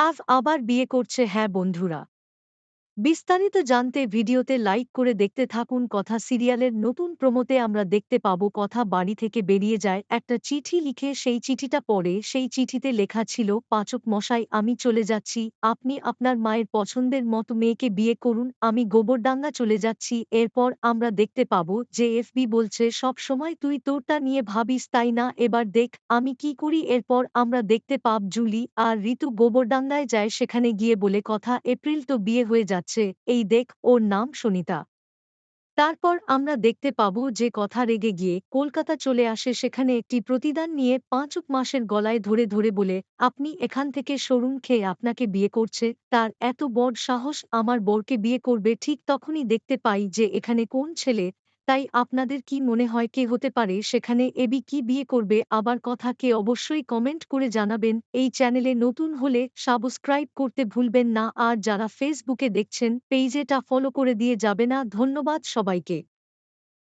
আফ আবার বিয়ে করছে হ্যাঁ বন্ধুরা। বিস্তারিত জানতে ভিডিওতে লাইক করে দেখতে থাকুন কথা সিরিয়ালের নতুন প্রমোতে আমরা দেখতে পাবো কথা বাড়ি থেকে বেরিয়ে যায় একটা চিঠি লিখে সেই চিঠিটা পড়ে, সেই চিঠিতে লেখা ছিল, পাচক মশাই, আমি চলে যাচ্ছি, আপনি আপনার মায়ের পছন্দের মতো মেয়েকে বিয়ে করুন, আমি গোবরডাঙ্গা চলে যাচ্ছি, এরপর আমরা দেখতে পাবো যে এফবি বলছে, সব সময় তুই তোরটা নিয়ে ভাবিস তাই না, এবার দেখ, আমি কি করি? এরপর আমরা দেখতে পাব জুলি আর ঋতু গোবরডাঙ্গায় যায় সেখানে গিয়ে বলে, কথা, এপ্রিল তো বিয়ে হয়ে যাচ্ছে। এই দেখ, ওর নাম সুনিতা। তারপর আমরা দেখতে পাব যে কথা রেগে গিয়ে কলকাতা চলে আসে সেখানে একটি প্রতিদান নিয়ে পাঁচক মাসের গলায় ধরে ধরে বলে, আপনি এখান থেকে সরুন খেয়ে আপনাকে বিয়ে করছে, তার এত বড় সাহস আমার বরকে বিয়ে করবে, ঠিক তখনই দেখতে পাই যে এখানে কোন ছেলে তাই আপনাদের কি মনে হয় কে হতে পারে? সেখানে এবি কি বিয়ে করবে? আবার কথা কে অবশ্যই কমেন্ট করে জানাবেন। এই চ্যানেলে নতুন হলে সাবস্ক্রাইব করতে ভুলবেন না। আর যারা ফেসবুকে দেখছেন পেইজেটা ফলো করে দিয়ে যাবে না। ধন্যবাদ সবাইকে।